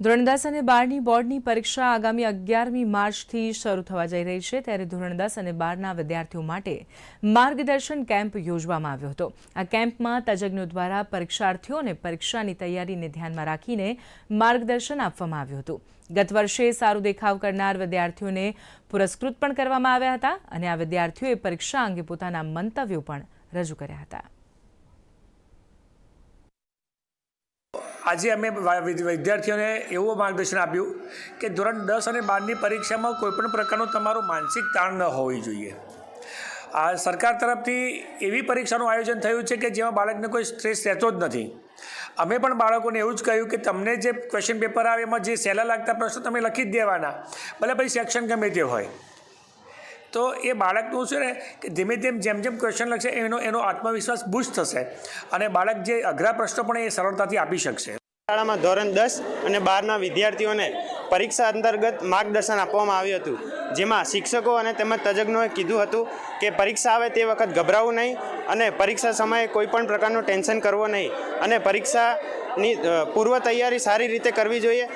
ધોરણ દસ અને બારની બોર્ડની પરીક્ષા આગામી અગિયારમી માર્ચથી શરૂ થવા જઈ રહી છે, ત્યારે ધોરણ દસ અને બારના વિદ્યાર્થીઓ માટે માર્ગદર્શન કેમ્પ યોજવામાં આવ્યો હતો. આ કેમ્પમાં તજજ્ઞો દ્વારા પરીક્ષાર્થીઓને પરીક્ષાની તૈયારીને ધ્યાનમાં રાખીને માર્ગદર્શન આપવામાં આવ્યું હતું. ગત વર્ષે સારું દેખાવ કરનાર વિદ્યાર્થીઓને પુરસ્કૃત પણ કરવામાં આવ્યા હતા અને આ વિદ્યાર્થીઓએ પરીક્ષા અંગે પોતાના મંતવ્યો પણ રજૂ કર્યા હતા. આજે અમે વિદ્યાર્થીઓને એવું માર્ગદર્શન આપ્યું કે ધોરણ દસ અને બારની પરીક્ષામાં કોઈપણ પ્રકારનું તમારું માનસિક તાણ ન હોવી જોઈએ. આ સરકાર તરફથી એવી પરીક્ષાનું આયોજન થયું છે કે જેમાં બાળકને કોઈ સ્ટ્રેસ રહેતો જ નથી. અમે પણ બાળકોને એવું જ કહ્યું કે તમને જે ક્વેશ્ચન પેપર આવે એમાં જે સહેલા લાગતા પ્રશ્નો તમે લખી જ દેવાના, ભલે પછી સેક્શન ગમે તે હોય. તો એ બાળકનું છે ને કે ધીમે ધીમે જેમ જેમ ક્વેશ્ચન લખશે એનો એનો આત્મવિશ્વાસ બુસ્ટ થશે અને બાળક જે અઘરા પ્રશ્નો પણ એ સરળતાથી આપી શકશે. શાળામાં ધોરણ દસ અને બારના વિદ્યાર્થીઓને પરીક્ષા અંતર્ગત માર્ગદર્શન આપવામાં આવ્યું હતું. જેમાં શિક્ષકો અને તેમજ તજજ્ઞોએ કીધું હતું કે પરીક્ષા આવે તે વખત ગભરાવું નહીં અને પરીક્ષા સમયે કોઈ પણ પ્રકારનું ટેન્શન કરવો નહીં. અને પરીક્ષાની પૂર્વ તૈયારી સારી રીતે કરવી જોઈએ.